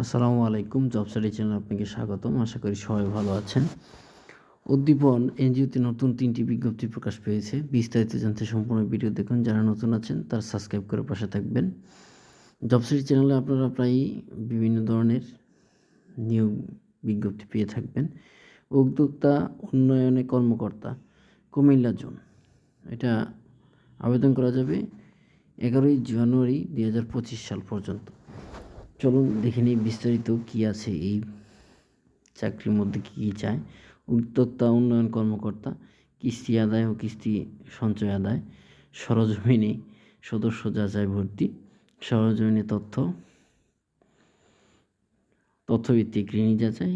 আসসালামু আলাইকুম job study channel আপনাকে স্বাগতম। আশা করি সবাই ভালো আছেন। উদ্দীপন এনজিওতে নতুন তিনটি বিজ্ঞপ্তি প্রকাশ পেয়েছে। বিস্তারিত জানতে সম্পূর্ণ ভিডিও দেখুন। যারা নতুন আছেন, তারা সাবস্ক্রাইব করে পাশে থাকবেন। জব স্টাডি চ্যানেলে আপনারা প্রায়ই বিভিন্ন ধরনের নিয়োগ বিজ্ঞপ্তি পেয়ে থাকবেন। উদ্যোক্তা, উন্নয়নে কর্মকর্তা, কুমিল্লা জোন। এটা আবেদন করা যাবে এগারোই জানুয়ারি দুই হাজার পঁচিশ সাল পর্যন্ত। চলুন দেখে নিই বিস্তারিত কী আছে এই চাকরির মধ্যে কী কী চায়। উদ্যোক্তা, উন্নয়ন কর্মকর্তা, কিস্তি আদায় ও কিস্তি সঞ্চয় আদায়, সরজমিনে সদস্য যাচাই ভর্তি, সরজমিনে তথ্য, তথ্যভিত্তিক ঋণী যাচাই,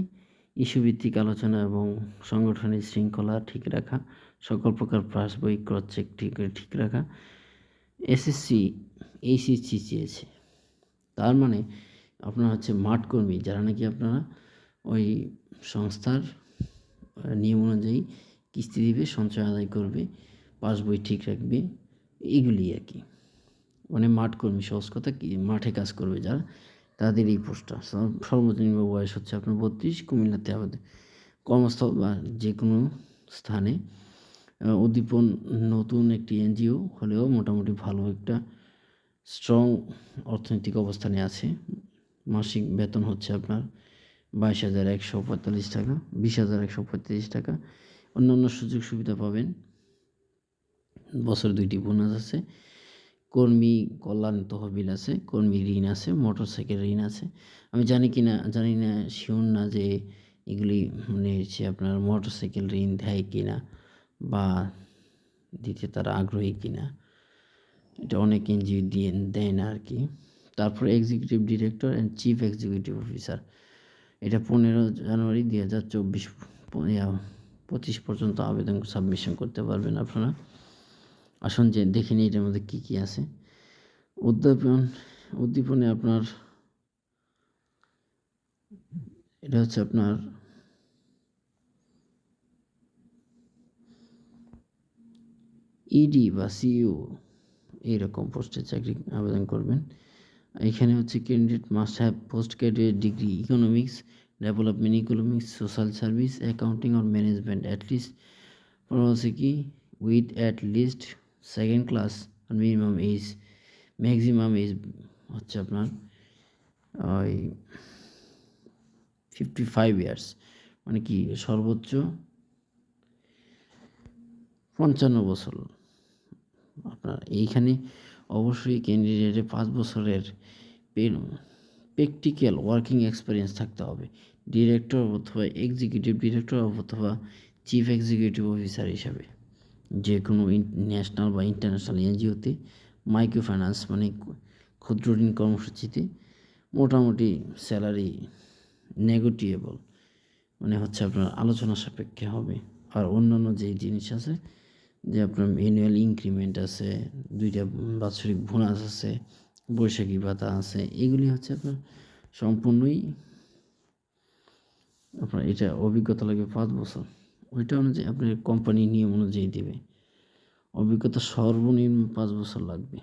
ইস্যুভিত্তিক আলোচনা এবং সংগঠনের শৃঙ্খলা ঠিক রাখা, সকল প্রকার পাস বই, ক্রস চেক ঠিক ঠিক রাখা, এসএসসি, এইচএসসি চেয়েছে। তার মানে আপনার হচ্ছে মাঠ কর্মী, যারা নাকি আপনারা ওই সংস্থার নিয়ম অনুযায়ী কিস্তি দিবে, সঞ্চয় আদায় করবে পাসবই ঠিক রাখবে, এগুলি আর কি। মানে মাঠ কর্মী, সহজ কথা কি, মাঠে কাজ করবে যারা, তাদের এই পোস্টটা। সর্বনিম্ন বয়স হচ্ছে আপনার বত্রিশ, কুমিল্লাতে আবেদন কর্মস্থল বা যে কোনো স্থানে উদ্দীপন নতুন একটি এনজিও হলেও মোটামুটি ভালো একটা স্ট্রং অর্থনৈতিক অবস্থানে আছে। মাসিক বেতন হচ্ছে আপনার বাইশ হাজার একশো পঁয়তাল্লিশ টাকা, বিশ হাজার একশো পঁয়তাল্লিশ টাকা। অন্যান্য সুযোগ সুবিধা পাবেন। বছর দুইটি বোনাস আছে। কর্মী কল্যাণ তহবিল আছে, কর্মী ঋণ আছে মোটর সাইকেল ঋণ আছে। আমি জানি কি না জানি না, শিওর না যে এগুলি মানে হচ্ছে আপনার মোটর সাইকেল ঋণ দেয় কি না বা দিতে তারা আগ্রহী কি না এটা অনেক এনজিও দিয়ে দেয় না আর কি। তারপর executive director and chief executive officer এটা পনেরো জানুয়ারি দুই হাজার চব্বিশ পঁচিশ পর্যন্ত আবেদন সাবমিশন করতে পারবেন আপনারা। আসুন যে, দেখে নিই এটার মধ্যে কী কী আছে। উদ্যাপন উদ্দীপনে আপনার এটা হচ্ছে আপনার ইডি বা সিইও এইরকম পোস্টে চাকরি আবেদন করবেন। এখানে হচ্ছে candidate must have post graduate degree economics development economics social service accounting or management at least হচ্ছে কি with at least second class R minimum age maximum age হচ্ছে আপনার ওই ফিফটি ফাইভ ইয়ার্স মানে কি সর্বোচ্চ পঞ্চান্ন বছর। আপনার এইখানে অবশ্যই ক্যান্ডিডেটে পাঁচ বছরের প্র্যাকটিক্যাল ওয়ার্কিং এক্সপিরিয়েন্স থাকতে হবে। ডিরেক্টর অথবা এক্সিকিউটিভ ডিরেক্টর অথবা চিফ এক্সিকিউটিভ অফিসার হিসাবে। যে কোনো ন্যাশনাল বা ইন্টারন্যাশনাল এনজিওতে মাইক্রো ফাইন্যান্স মানে ক্ষুদ্র ঋণ কর্মসূচিতে মোটামুটি স্যালারি নেগোটিয়েবল মানে হচ্ছে আপনার আলোচনা সাপেক্ষে হবে। আর অন্যান্য যে জিনিস আছে যে আপনার অ্যানুয়াল ইনক্রিমেন্ট আছে, দুইটা বাৎসরিক বোনাস আছে, বৈশাখী ভাতা আছে, এগুলি হচ্ছে আপনার সম্পূর্ণই আপনার এটা অভিজ্ঞতা লাগবে পাঁচ বছর। ওইটা অনুযায়ী আপনার কোম্পানি নিয়ম অনুযায়ী দেবে। অভিজ্ঞতা সর্বনিম্ন পাঁচ বছর লাগবে।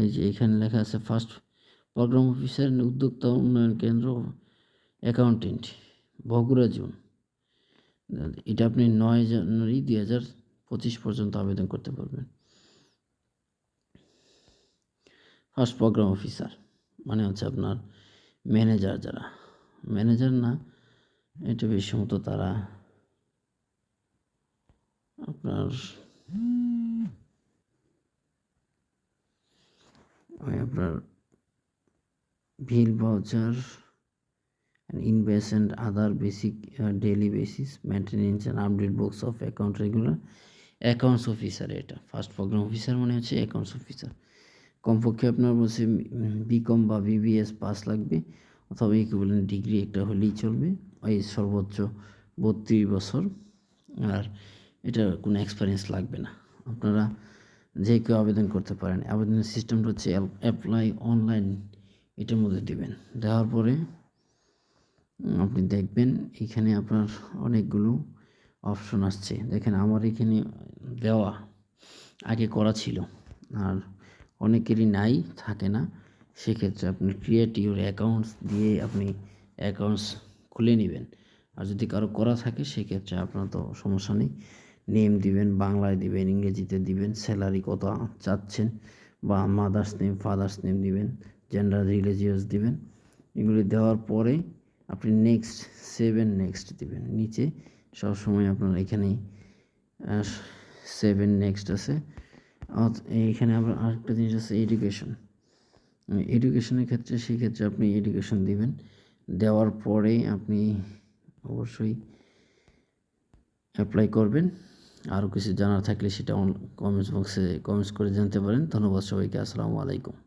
এই যে এখানে লেখা আছে ফার্স্ট প্রোগ্রাম অফিসার উদ্যোক্তা উন্নয়ন কেন্দ্র অ্যাকাউন্টেন্ট বগুড়া জোন। এটা আপনি নয় জানুয়ারি দুই হাজার পঁচিশ পর্যন্ত আবেদন করতে পারবেন। ফার্স্ট প্রোগ্রাম অফিসার মানে হচ্ছে আপনার ম্যানেজার যারা। ম্যানেজার না, এটা বেশি মতো তারা আপনার আপনার bill voucher and invest and other basic uh, daily basis maintenance and update books of account regular accounts officer এটা ফার্স্ট প্রোগ্রাম অফিসার মানে হচ্ছে অ্যাকাউন্টস অফিসার কমপক্ষে আপনার বলছে বিকম বা বিবিএস পাস লাগবে অথবা বলেন ডিগ্রি একটা হলেই চলবে। ওই সর্বোচ্চ বত্রিশ বছর আর এটা কোনো এক্সপিরিয়েন্স লাগবে না। আপনারা যে কেউ আবেদন করতে পারেন। আবেদনের সিস্টেমটা হচ্ছে অ্যাপ্লাই অনলাইন এটার মধ্যে দেবেন। দেওয়ার পরে আপনি দেখবেন এখানে আপনার অনেকগুলো অপশন আসছে। দেখেন আমার এখানে দেওয়া আগে করা ছিল, আর অনেকেরই নাই, থাকে না। সেক্ষেত্রে আপনি ক্রিয়েট ইউর অ্যাকাউন্টস দিয়ে আপনি অ্যাকাউন্টস খুলে নেবেন। আর যদি কারও করা থাকে, সেক্ষেত্রে আপনার তো সমস্যা নেই। নেম দিবেন, বাংলায় দিবেন, ইংরেজিতে দিবেন স্যালারি কত চাচ্ছেন, বা মাদার্স নেম ফাদার্স নেম দিবেন জেন্ডার রিলিজিয়াস দিবেন। এগুলি দেওয়ার পরে আপনি নেক্সট সেভেন নেক্সট দিবেন। নিচে সবসময় আপনার এখানে সেভেন নেক্সট আছে। এইখানে আবার আরেকটা জিনিস আছে এডুকেশন এডুকেশনের ক্ষেত্রে সেই ক্ষেত্রে আপনি এডুকেশন দিবেন। দেওয়ার পরে আপনি অবশ্যই অ্যাপ্লাই করবেন। আরও কিছু জানার থাকলে সেটা কমেন্টস বক্সে কমেন্টস করে জানতে পারেন। ধন্যবাদ সবাইকে। আসসালামু আলাইকুম।